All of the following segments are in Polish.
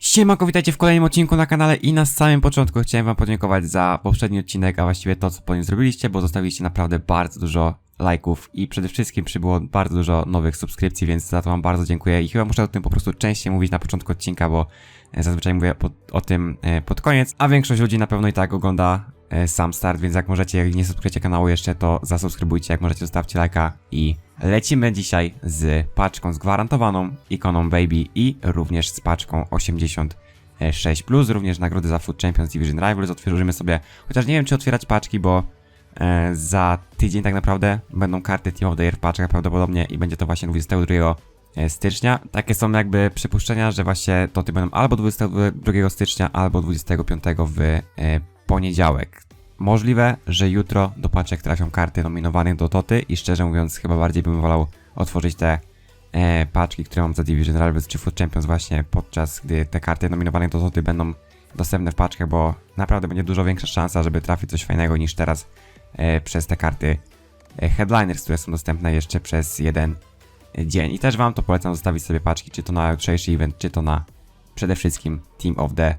Siemanko, witajcie w kolejnym odcinku na kanale i na samym początku chciałem wam podziękować za poprzedni odcinek, a właściwie to, co po nim zrobiliście, bo zostawiliście naprawdę bardzo dużo lajków i przede wszystkim przybyło bardzo dużo nowych subskrypcji, więc za to wam bardzo dziękuję i chyba muszę o tym po prostu częściej mówić na początku odcinka, bo e, zazwyczaj mówię o tym e, pod koniec, a większość ludzi na pewno i tak ogląda sam start, więc jak możecie, jak nie subskrybujecie kanału jeszcze, to zasubskrybujcie, jak możecie zostawcie lajka i lecimy dzisiaj z paczką zgwarantowaną ikoną Baby i również z paczką 86 plus, również nagrody za Food Champions Division Rivals otworzymy sobie, chociaż nie wiem czy otwierać paczki, bo e, za tydzień tak naprawdę będą karty Team of the Year w paczkach prawdopodobnie i będzie to właśnie 22 e, stycznia. Takie są jakby przypuszczenia, że właśnie to ty będą albo 22 stycznia, albo 25 w e, poniedziałek. Możliwe, że jutro do paczek trafią karty nominowanych do Toty i szczerze mówiąc chyba bardziej bym wolał otworzyć te e, paczki, które mam za Division Rivals czy Food Champions właśnie podczas gdy te karty nominowane do Toty będą dostępne w paczkach, bo naprawdę będzie dużo większa szansa, żeby trafić coś fajnego niż teraz e, przez te karty e, Headliners, które są dostępne jeszcze przez jeden dzień. I też wam to polecam zostawić sobie paczki, czy to na jutrzejszy event, czy to na przede wszystkim Team of the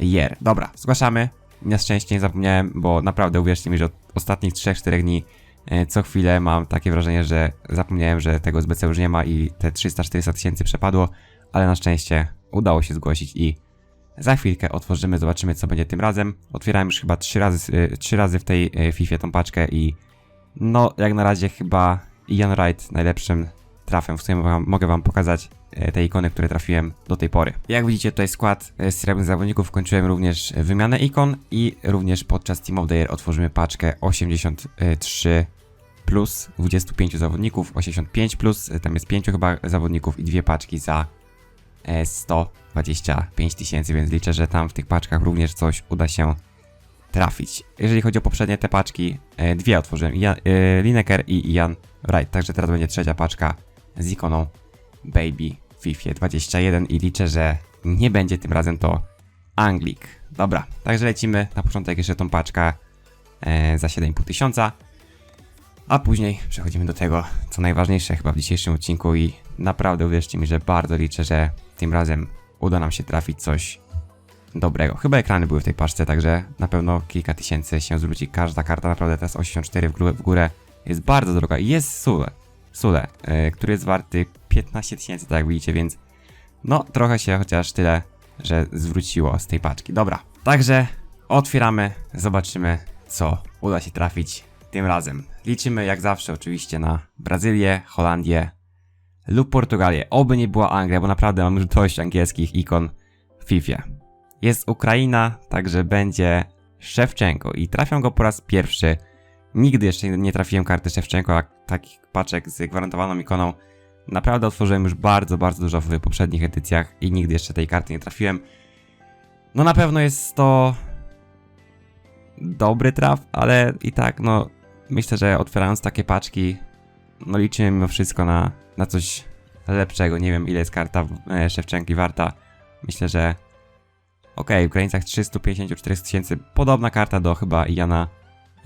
Year. Dobra, zgłaszamy. Na szczęście nie zapomniałem, bo naprawdę uwierzcie mi, że od ostatnich 3-4 dni e, co chwilę mam takie wrażenie, że zapomniałem, że tego SBC już nie ma i te 300-400 tysięcy przepadło, ale na szczęście udało się zgłosić i za chwilkę otworzymy, zobaczymy co będzie tym razem. Otwierałem już chyba 3 razy, e, 3 razy w tej e, FIFA tą paczkę i no jak na razie chyba Ian Wright najlepszym trafem, w sumie wam, mogę wam pokazać e, te ikony, które trafiłem do tej pory. Jak widzicie tutaj skład e, srebrnych zawodników, kończyłem również wymianę ikon i również podczas Team of the Year otworzymy paczkę 83 plus 25 zawodników, 85 plus, e, tam jest 5 chyba zawodników i dwie paczki za e, 125 tysięcy, więc liczę, że tam w tych paczkach również coś uda się trafić. Jeżeli chodzi o poprzednie te paczki, e, dwie otworzyłem, e, Lineker i Ian Wright, także teraz będzie trzecia paczka z ikoną Baby FIFA 21 i liczę, że nie będzie tym razem to Anglik. Dobra, także lecimy na początek jeszcze tą paczkę e, za 7,5 tysiąca, a później przechodzimy do tego, co najważniejsze chyba w dzisiejszym odcinku i naprawdę uwierzcie mi, że bardzo liczę, że tym razem uda nam się trafić coś dobrego. Chyba ekrany były w tej paczce, także na pewno kilka tysięcy się zwróci każda karta, naprawdę teraz 84 w górę, w górę jest bardzo droga i jest Sule, Sule, yy, który jest warty 15 tysięcy, tak jak widzicie, więc no trochę się chociaż tyle, że zwróciło z tej paczki. Dobra, także otwieramy, zobaczymy co uda się trafić tym razem. Liczymy jak zawsze oczywiście na Brazylię, Holandię lub Portugalię. Oby nie była Anglia, bo naprawdę mam już dość angielskich ikon w FIFA. Jest Ukraina, także będzie Szewczenko i trafiam go po raz pierwszy. Nigdy jeszcze nie trafiłem karty Szewczenko, a takich paczek z gwarantowaną ikoną naprawdę otworzyłem już bardzo, bardzo dużo w poprzednich edycjach i nigdy jeszcze tej karty nie trafiłem. No na pewno jest to dobry traf, ale i tak, no myślę, że otwierając takie paczki, no liczymy mimo wszystko na, na coś lepszego. Nie wiem ile jest karta e, Szewczenki warta. Myślę, że okej, w granicach 350-400 tysięcy. Podobna karta do chyba Jana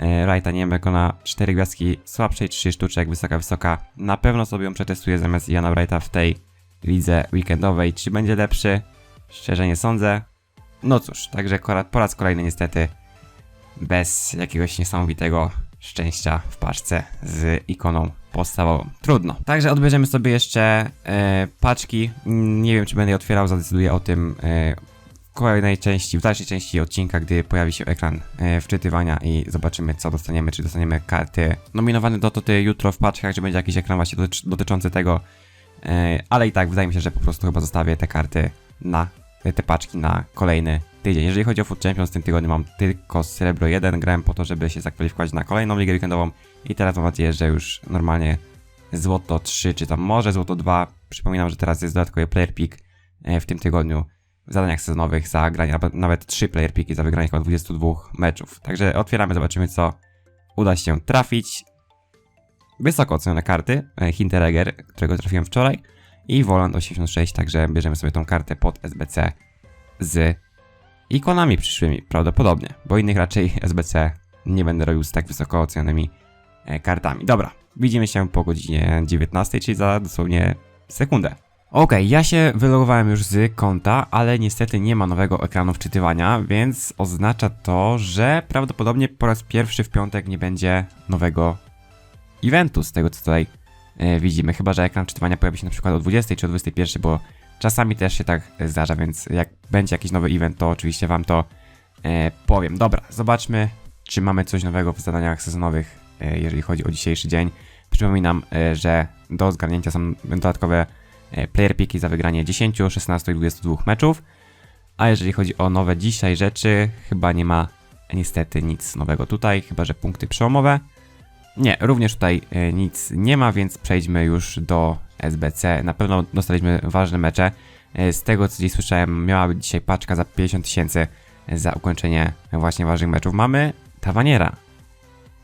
Wrighta. Nie wiem jak ona 4 gwiazdki słabszej, 3 sztuczek, wysoka, wysoka. Na pewno sobie ją przetestuję zamiast Jana Wrighta w tej lidze weekendowej. Czy będzie lepszy? Szczerze nie sądzę. No cóż, także po raz kolejny niestety bez jakiegoś niesamowitego szczęścia w paczce z ikoną podstawową. Trudno. Także odbierzemy sobie jeszcze e, paczki. Nie wiem, czy będę je otwierał, zadecyduję o tym e, kolejnej części, w dalszej części odcinka, gdy pojawi się ekran e, wczytywania i zobaczymy, co dostaniemy. Czy dostaniemy karty nominowane do Toty jutro w paczkach, czy będzie jakiś ekran właśnie dotycz, dotyczący tego. E, ale i tak wydaje mi się, że po prostu chyba zostawię te karty na te paczki na kolejny tydzień. Jeżeli chodzi o Food Champions, w tym tygodniu mam tylko srebro 1, grałem po to, żeby się zakwalifikować na kolejną ligę weekendową i teraz mam nadzieję, że już normalnie złoto 3, czy tam może złoto 2. Przypominam, że teraz jest dodatkowy player pick e, w tym tygodniu zadaniach sezonowych za granie, nawet- nawet 3 player picki za wygranie chyba 22 meczów. Także otwieramy, zobaczymy co uda się trafić. Wysoko ocenione karty, e, Hinteregger, którego trafiłem wczoraj i Volant 86, także bierzemy sobie tą kartę pod SBC z ikonami przyszłymi, prawdopodobnie, bo innych raczej SBC nie będę robił z tak wysoko ocenionymi e, kartami. Dobra, widzimy się po godzinie 19, czyli za dosłownie sekundę. Okej, ja się wylogowałem już z konta, ale niestety nie ma nowego ekranu wczytywania, więc oznacza to, że prawdopodobnie po raz pierwszy w piątek nie będzie nowego eventu z tego co tutaj e, widzimy. Chyba, że ekran wczytywania pojawi się na przykład o 20 czy o 21, bo czasami też się tak e, zdarza, więc jak będzie jakiś nowy event, to oczywiście wam to e, powiem. Dobra, zobaczmy, czy mamy coś nowego w zadaniach sezonowych, jeżeli chodzi o dzisiejszy dzień. Przypominam, że do zgarnięcia są dodatkowe player piki za wygranie 10, 16 i 22 meczów. A jeżeli chodzi o nowe dzisiaj rzeczy, chyba nie ma niestety nic nowego tutaj, chyba że punkty przełomowe. Nie, również tutaj e, nic nie ma, więc przejdźmy już do SBC. Na pewno dostaliśmy ważne mecze. E, Z tego co dziś słyszałem, miała być dzisiaj paczka za 50 tysięcy za ukończenie właśnie ważnych meczów. Mamy Tawaniera,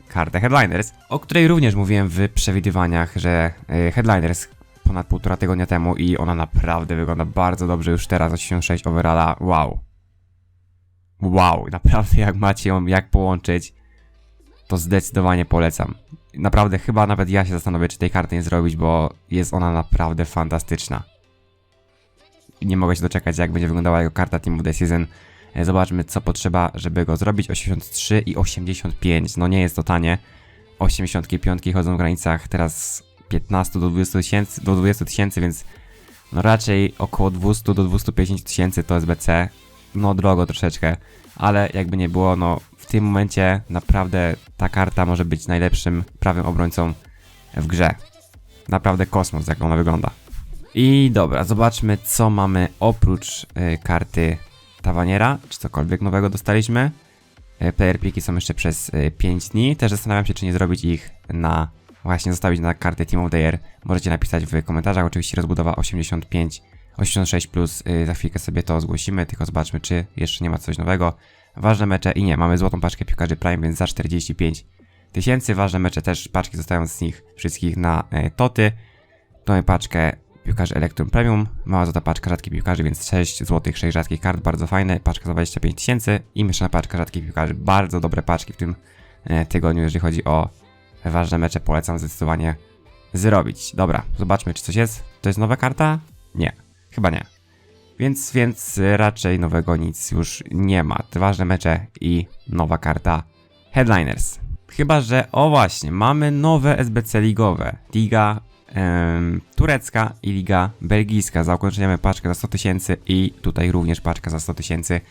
kartę Headliners, o której również mówiłem w przewidywaniach, że e, Headliners ponad półtora tygodnia temu i ona naprawdę wygląda bardzo dobrze już teraz, 86 overalla, wow. Wow, naprawdę jak macie ją, jak połączyć, to zdecydowanie polecam. Naprawdę chyba nawet ja się zastanowię, czy tej karty nie zrobić, bo jest ona naprawdę fantastyczna. Nie mogę się doczekać, jak będzie wyglądała jego karta Team of the Season. E, Zobaczmy, co potrzeba, żeby go zrobić. 83 i 85. No nie jest to tanie. 85 chodzą w granicach teraz 15 do 20 tysięcy, do 20 tysięcy, więc no raczej około 200 do 250 tysięcy to SBC. No drogo troszeczkę, ale jakby nie było, no w tym momencie naprawdę ta karta może być najlepszym prawym obrońcą w grze. Naprawdę kosmos, jak ona wygląda. I dobra, zobaczmy co mamy oprócz y, karty Tawaniera, czy cokolwiek nowego dostaliśmy. Y, player piki są jeszcze przez y, 5 dni. Też zastanawiam się, czy nie zrobić ich na właśnie zostawić na kartę Team of the Year. Możecie napisać w komentarzach. Oczywiście rozbudowa 85, 86 plus. y, za chwilkę sobie to zgłosimy, tylko zobaczmy, czy jeszcze nie ma coś nowego. Ważne mecze i nie, mamy złotą paczkę piłkarzy Prime, więc za 45 tysięcy. Ważne mecze też, paczki zostają z nich wszystkich na y, toty. Mamy paczkę piłkarzy Electrum Premium, mała złota paczka rzadkich piłkarzy, więc 6 złotych, 6 rzadkich kart, bardzo fajne, paczka za 25 tysięcy i mieszana paczka rzadkich piłkarzy, bardzo dobre paczki w tym e, tygodniu, jeżeli chodzi o ważne mecze, polecam zdecydowanie zrobić. Dobra, zobaczmy, czy coś jest. To jest nowa karta? Nie, chyba nie. Więc, więc raczej nowego nic już nie ma. Te ważne mecze i nowa karta Headliners. Chyba, że o właśnie, mamy nowe SBC ligowe. Liga em, turecka i liga belgijska. Za ukończenie mamy paczkę za 100 tysięcy i tutaj również paczka za 100 tysięcy.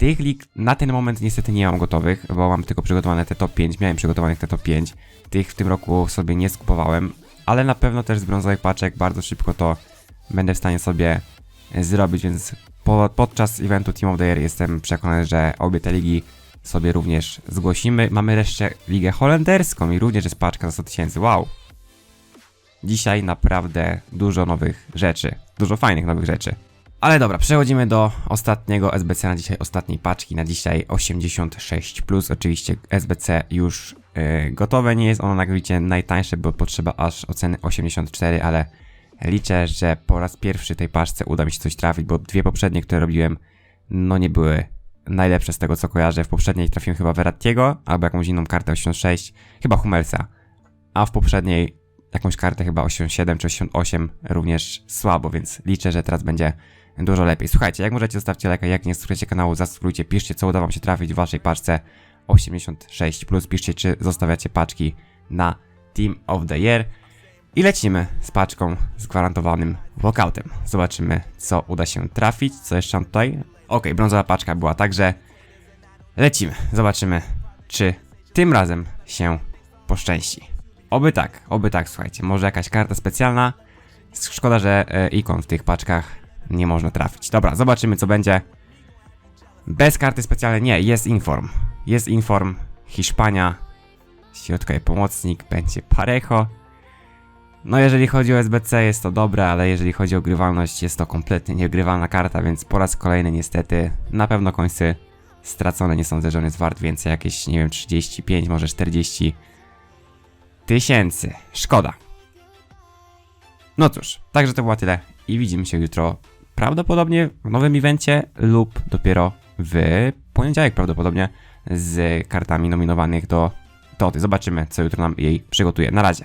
Tych lig na ten moment niestety nie mam gotowych, bo mam tylko przygotowane te top 5. Miałem przygotowanych te top 5. Tych w tym roku sobie nie skupowałem, ale na pewno też z brązowych paczek bardzo szybko to będę w stanie sobie e, zrobić, więc po, podczas eventu Team of the Year jestem przekonany, że obie te ligi sobie również zgłosimy. Mamy jeszcze ligę holenderską i również jest paczka za 100 tysięcy. Wow! Dzisiaj naprawdę dużo nowych rzeczy. Dużo fajnych nowych rzeczy. Ale dobra, przechodzimy do ostatniego SBC na dzisiaj, ostatniej paczki na dzisiaj 86. Oczywiście SBC już yy, gotowe, nie jest ono widzicie najtańsze, bo potrzeba aż oceny 84, ale liczę, że po raz pierwszy tej paczce uda mi się coś trafić, bo dwie poprzednie, które robiłem, no nie były najlepsze z tego co kojarzę. W poprzedniej trafiłem chyba Verrattiego, albo jakąś inną kartę 86, chyba Hummelsa, a w poprzedniej jakąś kartę chyba 87 czy 88 również słabo, więc liczę, że teraz będzie dużo lepiej. Słuchajcie, jak możecie zostawcie lajka, jak nie subskrybujecie kanału, zasubskrybujcie, piszcie co uda wam się trafić w waszej paczce 86+, plus. piszcie czy zostawiacie paczki na Team of the Year i lecimy z paczką z gwarantowanym walkoutem. Zobaczymy co uda się trafić, co jeszcze mam tutaj. Ok, brązowa paczka była także. Lecimy, zobaczymy czy tym razem się poszczęści. Oby tak, oby tak, słuchajcie. Może jakaś karta specjalna. Szkoda, że e, ikon w tych paczkach nie można trafić. Dobra, zobaczymy co będzie. Bez karty specjalnej, nie, jest inform. Jest inform, Hiszpania. Środkowy pomocnik, będzie Parejo. No jeżeli chodzi o SBC jest to dobre, ale jeżeli chodzi o grywalność jest to kompletnie niegrywalna karta, więc po raz kolejny niestety na pewno końcy stracone. Nie sądzę, że on jest wart więcej, jakieś nie wiem 35, może 40 tysięcy. Szkoda. No cóż, także to było tyle i widzimy się jutro prawdopodobnie w nowym evencie lub dopiero w poniedziałek prawdopodobnie z kartami nominowanych do Toty. Zobaczymy, co jutro nam jej przygotuje. Na razie.